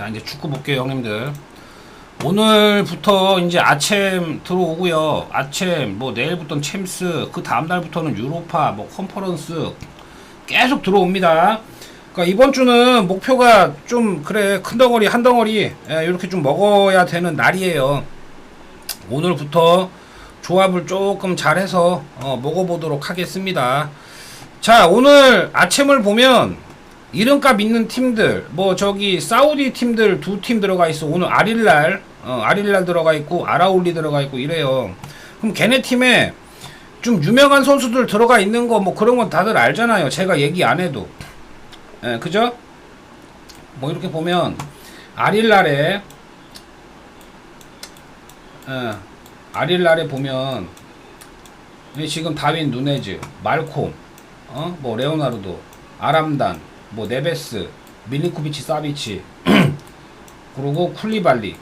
자 이제 축구 볼게요 형님들. 오늘부터 이제 아챔 들어오고요. 아챔 뭐 내일부터는 챔스 그 다음날부터는 유로파 뭐 컨퍼런스 계속 들어옵니다. 그러니까 이번 주는 목표가 좀 그래 큰 덩어리 한 덩어리 예, 이렇게 좀 먹어야 되는 날이에요. 오늘부터 조합을 조금 잘해서 어, 먹어보도록 하겠습니다. 자 오늘 아침을 보면 이름값 있는 팀들 뭐 저기 사우디 팀들 두 팀 들어가 있어. 오늘 아릴랄 어, 아릴랄 들어가 있고 아라울리 들어가 있고 이래요. 그럼 걔네 팀에 좀 유명한 선수들 들어가 있는 거 뭐 그런 건 다들 알잖아요. 제가 얘기 안 해도. 예 그죠? 뭐 이렇게 보면 아릴랄에 예, 아릴랄에 보면 이 지금 다윈 누네즈 말콤 어? 뭐 레오나르도, 아람단, 뭐 네베스, 밀리코비치 사비치, 그리고 쿨리발리,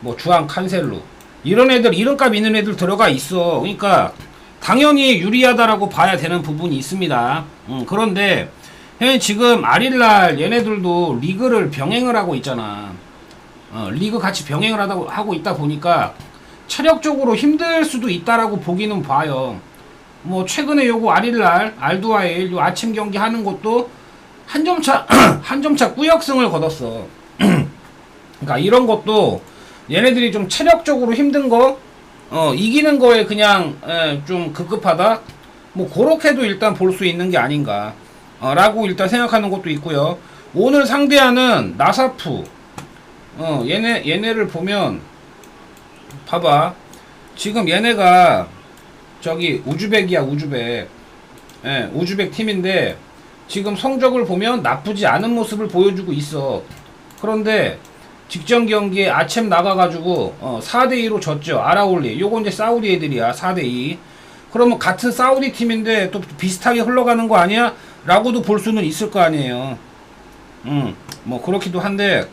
뭐 주한 칸셀루 이런 애들 이름값 있는 애들 들어가 있어. 그러니까 당연히 유리하다라고 봐야 되는 부분이 있습니다. 음, 그런데 형 지금 아릴랄 얘네들도 리그를 병행을 하고 있잖아. 어, 리그 같이 병행을 하다, 하고 있다 보니까 체력적으로 힘들 수도 있다라고 보기는 봐요. 뭐 최근에 요거 아릴날 알두아일 요 아침 경기 하는 것도 한 점차 한 점차 꾸역승을 거뒀어. 그러니까 이런 것도 얘네들이 좀 체력적으로 힘든 거 어, 이기는 거에 그냥 에, 좀 급급하다. 뭐 그렇게도 일단 볼 수 있는 게 아닌가. 어, 라고 일단 생각하는 것도 있고요. 오늘 상대하는 나사프 어, 얘네 얘네를 보면 봐봐. 지금 얘네가 저기 우즈벡이야 우즈벡 예, 우즈벡 팀인데 지금 성적을 보면 나쁘지 않은 모습을 보여주고 있어. 그런데 직전 경기에 아침 나가가지고 어, 4대2로 졌죠. 아라올리. 요거 이제 사우디 애들이야 4대2 그러면 같은 사우디 팀인데 또 비슷하게 흘러가는 거 아니야? 라고도 볼 수는 있을 거 아니에요. 음 뭐 그렇기도 한데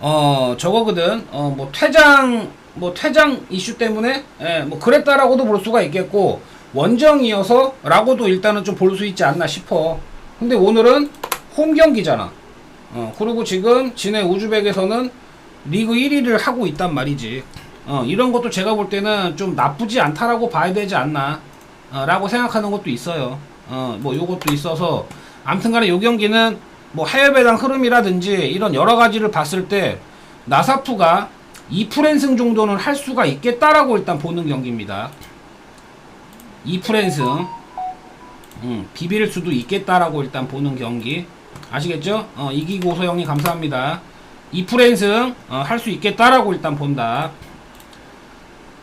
어 저거거든. 어 뭐 퇴장 뭐 퇴장 이슈 때문에 예, 뭐 그랬다라고도 볼 수가 있겠고 원정이어서 라고도 일단은 좀 볼 수 있지 않나 싶어. 근데 오늘은 홈 경기잖아. 어, 그리고 지금 진해 우즈벡에서는 리그 1위를 하고 있단 말이지. 어, 이런 것도 제가 볼 때는 좀 나쁘지 않다라고 봐야 되지 않나. 어, 라고 생각하는 것도 있어요. 어, 뭐 요것도 있어서 아무튼 간에 요 경기는 뭐 해외배당 흐름이라든지 이런 여러 가지를 봤을 때 나사프가 2프랜승 정도는 할 수가 있겠다라고 일단 보는 경기입니다. 2프랜승 음, 비빌 수도 있겠다라고 일단 보는 경기 아시겠죠? 어, 이기고 소영님 감사합니다. 2프랜승 어, 할수 있겠다라고 일단 본다.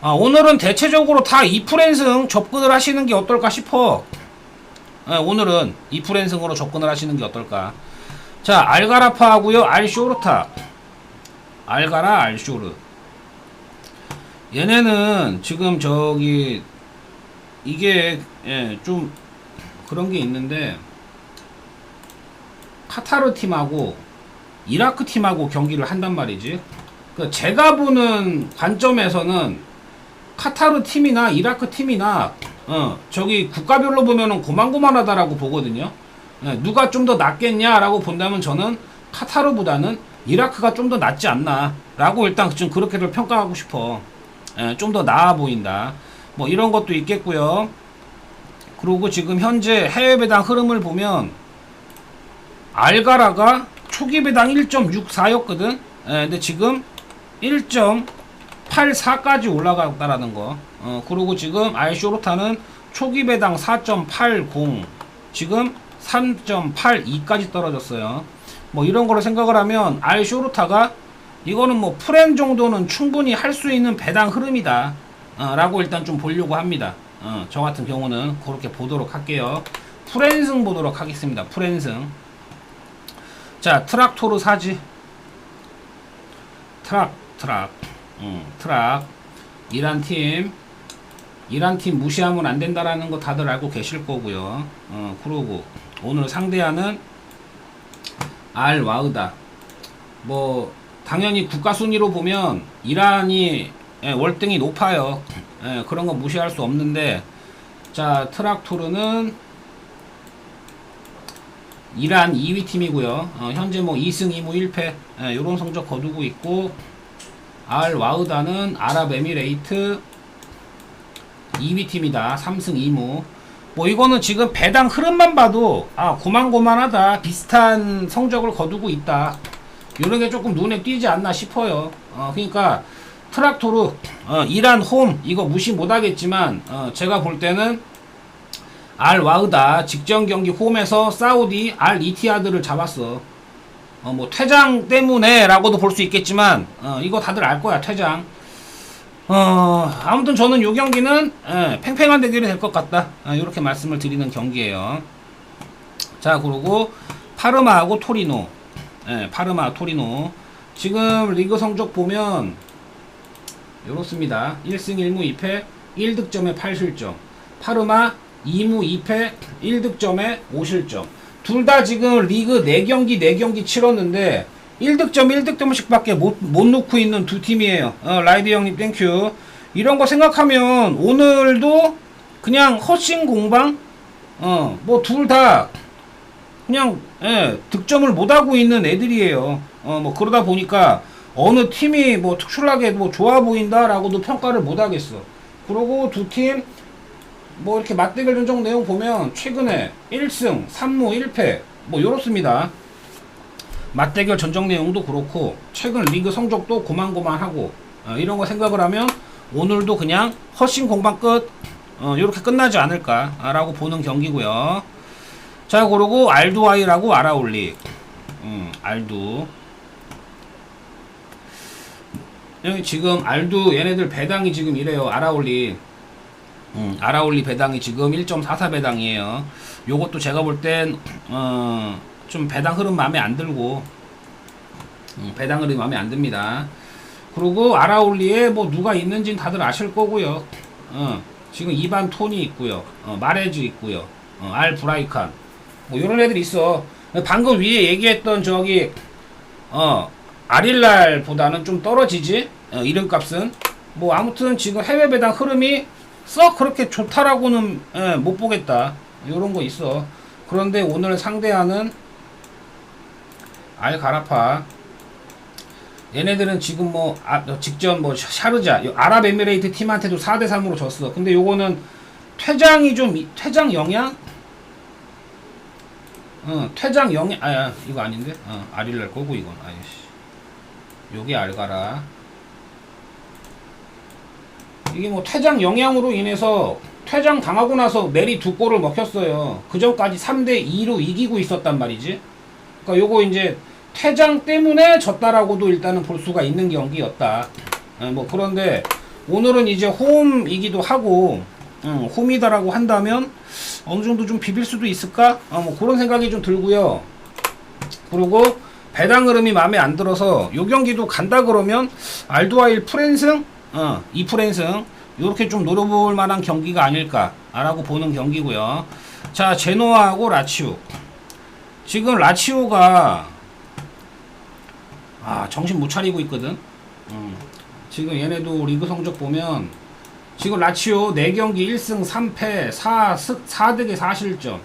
아, 오늘은 대체적으로 다 2프랜승 접근을 하시는 게 어떨까 싶어. 어, 오늘은 2프랜승으로 접근을 하시는 게 어떨까. 자, 알가라파 하고요, 알쇼르타. 알가라 알쇼르 얘네는 지금 저기 이게 예, 좀 그런 게 있는데 카타르 팀하고 이라크 팀하고 경기를 한단 말이지. 그 제가 보는 관점에서는 카타르 팀이나 이라크 팀이나 어 저기 국가별로 보면은 고만고만하다라고 보거든요. 예, 누가 좀 더 낫겠냐라고 본다면 저는 카타르보다는 이라크가 좀 더 낫지 않나 라고 일단 좀 그렇게들 평가하고 싶어 예, 좀 더 나아 보인다 뭐 이런 것도 있겠고요. 그리고 지금 현재 해외 배당 흐름을 보면 알가라가 초기 배당 1.64였거든. 예, 근데 지금 1.84까지 올라갔다라는 거. 어, 그리고 지금 알쇼르타는 초기 배당 4.80 지금 3.82까지 떨어졌어요. 뭐 이런 거를 생각을 하면 알쇼르타가 이거는 뭐 프렌 정도는 충분히 할 수 있는 배당 흐름이다 어, 라고 일단 좀 보려고 합니다. 어, 저 같은 경우는 그렇게 보도록 할게요. 프렌승 보도록 하겠습니다. 프렌승. 자 트락토르 사지. 트락 트락. 음, 트락. 이란 팀. 이란 팀 무시하면 안 된다라는 거 다들 알고 계실 거고요. 어, 그러고 오늘 상대하는 알 와우다. 뭐 당연히 국가 순위로 보면 이란이 예, 월등히 높아요. 예, 그런 거 무시할 수 없는데 자 트락토르는 이란 2위 팀이고요. 어, 현재 뭐 2승 2무 1패 이런 성적 거두고 있고 알 와우다는 아랍에미레이트 2위 팀이다. 3승 2무. 뭐 이거는 지금 배당 흐름만 봐도 아 고만고만하다. 비슷한 성적을 거두고 있다. 이런 게 조금 눈에 띄지 않나 싶어요. 어, 그러니까 트락토르 어, 이란 홈 이거 무시 못하겠지만 어, 제가 볼 때는 알 와우다 직전 경기 홈에서 사우디 알 이티아드를 잡았어. 어, 뭐 퇴장 때문에라고도 볼 수 있겠지만 어, 이거 다들 알 거야 퇴장. 어, 아무튼 저는 요 경기는 예, 팽팽한 대결이 될 것 같다. 이렇게 말씀을 드리는 경기예요. 자, 그리고 파르마하고 토리노. 예, 파르마, 토리노. 지금 리그 성적 보면 이렇습니다. 1승 1무 2패, 1득점에 8실점. 파르마 2무 2패, 1득점에 5실점. 둘 다 지금 리그 4경기 4경기 치렀는데 1득점 1득점씩 밖에 못, 못 놓고 있는 두 팀이에요. 어, 라이드 형님 땡큐. 이런 거 생각하면 오늘도 그냥 허싱 공방? 어, 뭐 둘 다 그냥 예, 득점을 못 하고 있는 애들이에요. 어, 뭐 그러다 보니까 어느 팀이 뭐 특출나게 뭐 좋아 보인다라고도 평가를 못 하겠어. 그리고 두 팀 뭐 이렇게 맞대결 전적 내용 보면 최근에 1승, 3무 1패 뭐 요렇습니다. 맞대결 전적 내용도 그렇고 최근 리그 성적도 고만고만하고 어, 이런 거 생각을 하면 오늘도 그냥 허싱 공방 끝 어, 이렇게 끝나지 않을까라고 보는 경기고요. 자 그리고 알두아이라고 알아올리 음, 알두 여기 지금 알두 얘네들 배당이 지금 이래요. 아라올리. 음, 아라올리 배당이 지금 1.44 배당이에요. 요것도 제가 볼 땐 어, 좀 배당 흐름 마음에 안 들고 음, 배당 흐름 마음에 안 듭니다. 그리고 아라올리에 뭐 누가 있는지는 다들 아실 거고요. 어, 지금 이반 톤이 있고요. 어, 마레즈 있고요. 어, 알 브라이칸. 뭐 이런 애들 있어. 방금 위에 얘기했던 저기 어 아릴랄보다는 좀 떨어지지 어, 이름값은 뭐 아무튼 지금 해외 배당 흐름이 썩 그렇게 좋다라고는 예, 못 보겠다. 이런 거 있어. 그런데 오늘 상대하는 알가라파 얘네들은 지금 뭐 아, 직전 뭐 샤르자 요 아랍에미레이트 팀한테도 4대 3으로 졌어. 근데 요거는 퇴장이 좀 이- 퇴장 영향 어, 퇴장 영향, 아, 아, 이거 아닌데? 어, 아릴랄 거고, 이건. 아이씨. 요게 알가라. 이게 뭐 퇴장 영향으로 인해서 퇴장 당하고 나서 메리 두 골을 먹혔어요. 그 전까지 3대 2로 이기고 있었단 말이지. 그니까 요거 이제 퇴장 때문에 졌다라고도 일단은 볼 수가 있는 경기였다. 어, 뭐 그런데 오늘은 이제 홈이기도 하고, 음, 홈이다라고 한다면 어느 정도 좀 비빌 수도 있을까? 어, 뭐 그런 생각이 좀 들고요. 그리고 배당 흐름이 마음에 안 들어서 요 경기도 간다 그러면 알두아일 프랜승, 어, 이 프랜승 요렇게 좀 노려볼 만한 경기가 아닐까라고 보는 경기고요. 자, 제노아하고 라치오. 지금 라치오가 아 정신 못 차리고 있거든. 음, 지금 얘네도 리그 성적 보면 지금 라치오 4경기 1승 3패 4, 4득에 4실점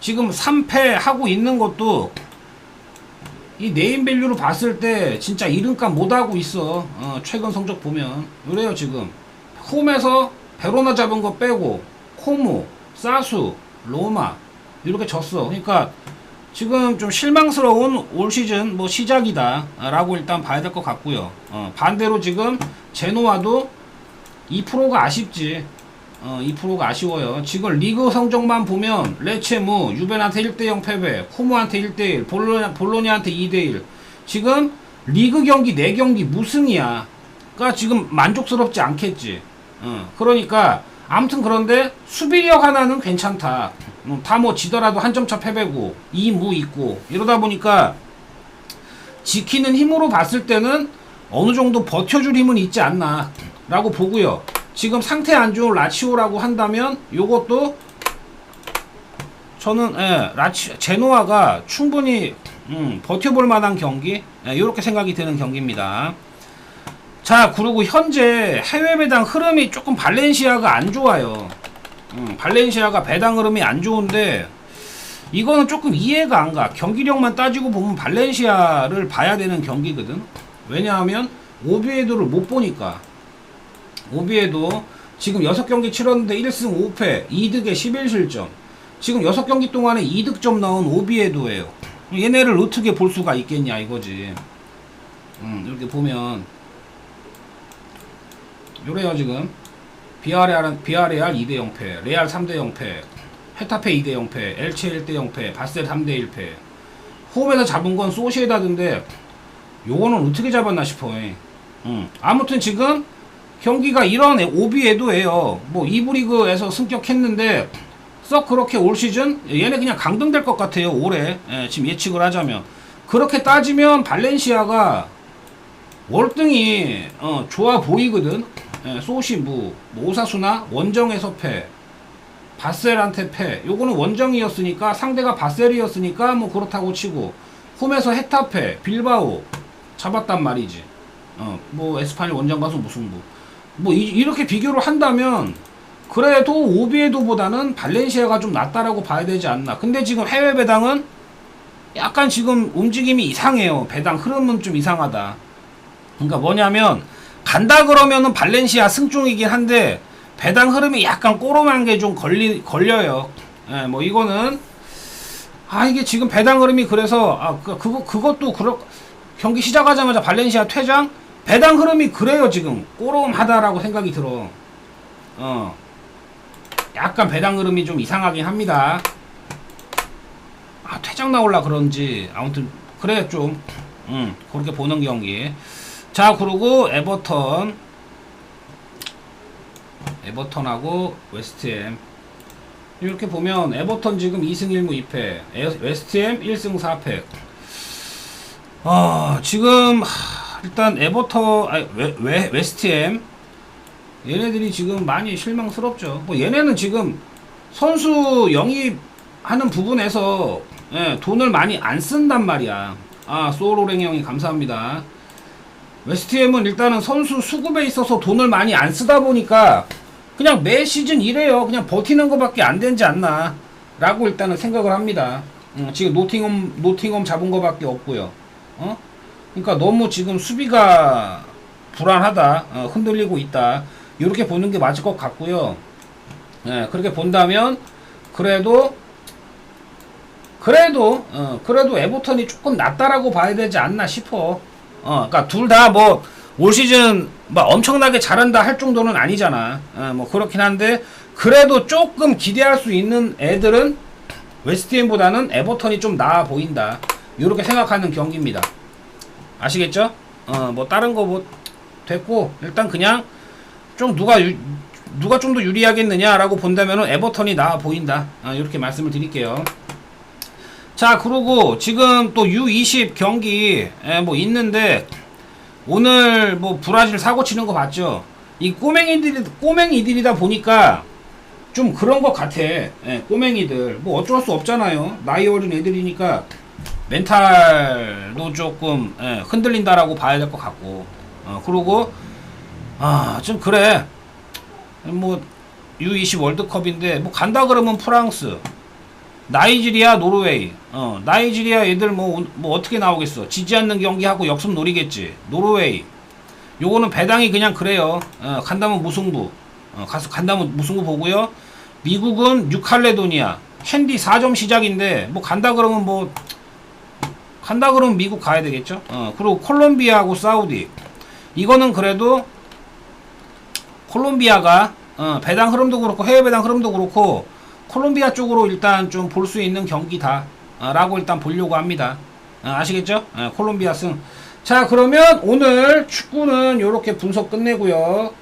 지금 3패 하고 있는 것도 이 네임밸류로 봤을 때 진짜 이름값 못하고 있어. 어, 최근 성적 보면. 그래요 지금. 홈에서 베로나 잡은 거 빼고 코무 사수 로마 이렇게 졌어. 그러니까 지금 좀 실망스러운 올 시즌 뭐 시작이다 라고 일단 봐야 될 것 같고요. 어, 반대로 지금 제노아도 2%가 아쉽지. 어, 2%가 아쉬워요. 지금 리그 성적만 보면 레체무, 유벤한테 1대0 패배, 코무한테 1대1, 볼로냐, 볼로냐한테 2대1. 지금 리그 경기 4경기 무승이야. 그러니까 지금 만족스럽지 않겠지. 어, 그러니까 아무튼 그런데 수비력 하나는 괜찮다. 음, 다뭐 지더라도 한 점 차 패배고 2무 있고 이러다 보니까 지키는 힘으로 봤을 때는 어느 정도 버텨줄 힘은 있지 않나 라고 보고요 지금 상태 안 좋은 라치오라고 한다면 요것도 저는 예, 라치 제노아가 충분히 음, 버텨볼 만한 경기 예, 이렇게 생각이 드는 경기입니다 자 그리고 현재 해외 배당 흐름이 조금 발렌시아가 안 좋아요 음, 발렌시아가 배당 흐름이 안 좋은데 이거는 조금 이해가 안 가. 경기력만 따지고 보면 발렌시아를 봐야 되는 경기거든. 왜냐하면 오비에도를 못 보니까. 오비에도 지금 6경기 치렀는데 1승 5패, 2득에 11실점. 지금 6경기 동안에 2득점 넣은 오비에도예요. 얘네를 어떻게 볼 수가 있겠냐 이거지. 음, 이렇게 보면 요래요 지금. 비아레알, 비아레알 2대 0패, 레알 3대 0패, 헤타페 2대 0패, 엘체 1대 0패, 바셀 3대 1패. 홈에서 잡은 건 소시에다드인데 요거는 어떻게 잡았나 싶어. 음. 아무튼 지금 경기가 이런 오비에도예요. 뭐 이부 리그에서 승격했는데 썩 그렇게 올 시즌 얘네 그냥 강등될 것 같아요. 올해 예, 지금 예측을 하자면 그렇게 따지면 발렌시아가 월등히 어, 좋아 보이거든. 예, 소시 무, 뭐 오사수나 원정에서 패, 바셀한테 패. 요거는 원정이었으니까 상대가 바셀이었으니까 뭐 그렇다고 치고 홈에서 헤타페, 빌바오 잡았단 말이지. 어, 뭐 에스파뇰 원정 가서 무승부. 뭐 이, 렇게 비교를 한다면 그래도 오비에도보다는 발렌시아가 좀 낫다라고 봐야 되지 않나. 근데 지금 해외 배당은 약간 지금 움직임이 이상해요. 배당 흐름은 좀 이상하다. 그러니까 뭐냐면 간다 그러면은 발렌시아 승중이긴 한데 배당 흐름이 약간 꼬롬한 게좀 걸리 걸려요. 예, 뭐 이거는 아 이게 지금 배당 흐름이 그래서 아 그, 그거 그것도 그렇 경기 시작하자마자 발렌시아 퇴장 배당 흐름이 그래요 지금 꼬롬하다라고 생각이 들어. 어. 약간 배당 흐름이 좀 이상하긴 합니다. 아 퇴장 나올라 그런지 아무튼 그래 좀 음, 그렇게 보는 경기. 자 그리고 에버턴 에버턴하고 웨스트햄 이렇게 보면 에버턴 지금 2승 1무 2패 에- 웨스트햄 1승 4패 아 지금 하, 일단 에버턴 아니 웨, 웨, 웨스트햄 얘네들이 지금 많이 실망스럽죠 뭐 얘네는 지금 선수 영입하는 부분에서 예, 돈을 많이 안 쓴단 말이야 아 소로랭 형이 감사합니다 웨스트햄은 일단은 선수 수급에 있어서 돈을 많이 안 쓰다 보니까 그냥 매 시즌 이래요. 그냥 버티는 것밖에 안 되지 않나. 라고 일단은 생각을 합니다. 음, 지금 노팅엄, 노팅엄 잡은 것밖에 없고요. 어? 그러니까 너무 지금 수비가 불안하다. 어, 흔들리고 있다. 이렇게 보는 게 맞을 것 같고요. 예, 그렇게 본다면 그래도 그래도 어, 그래도 에버턴이 조금 낫다라고 봐야 되지 않나 싶어. 어, 그러니까 둘 다 뭐 올 시즌 막 엄청나게 잘한다 할 정도는 아니잖아. 어, 뭐 그렇긴 한데 그래도 조금 기대할 수 있는 애들은 웨스트햄보다는 에버턴이 좀 나아 보인다. 이렇게 생각하는 경기입니다. 아시겠죠? 어, 뭐 다른 거 뭐 됐고 일단 그냥 좀 누가 유, 누가 좀 더 유리하겠느냐라고 본다면은 에버턴이 나아 보인다. 어, 이렇게 말씀을 드릴게요. 자, 그리고 지금 또 U20 경기 에, 뭐 있는데 오늘 뭐 브라질 사고 치는 거 봤죠? 이 꼬맹이들이 꼬맹이들이다 보니까 좀 그런 것 같아. 예, 꼬맹이들 뭐 어쩔 수 없잖아요. 나이 어린 애들이니까 멘탈도 조금 예, 흔들린다라고 봐야 될 것 같고. 어, 그리고 아 좀 그래. 뭐 U20 월드컵인데 뭐 간다 그러면 프랑스 나이지리아, 노르웨이. 어, 나이지리아 애들 뭐, 오- 뭐 어떻게 나오겠어? 지지 않는 경기하고 역습 노리겠지. 노르웨이. 요거는 배당이 그냥 그래요. 어, 간다면 무승부. 어, 가서 간다면 무승부 보고요. 미국은 뉴칼레도니아. 핸디 4점 시작인데 뭐 간다 그러면 뭐 간다 그러면 미국 가야 되겠죠. 어, 그리고 콜롬비아하고 사우디. 이거는 그래도 콜롬비아가 어, 배당 흐름도 그렇고 해외 배당 흐름도 그렇고 콜롬비아 쪽으로 일단 좀 볼 수 있는 경기다 어, 라고 일단 보려고 합니다 어, 아시겠죠? 어, 콜롬비아 승. 자 그러면 오늘 축구는 이렇게 분석 끝내고요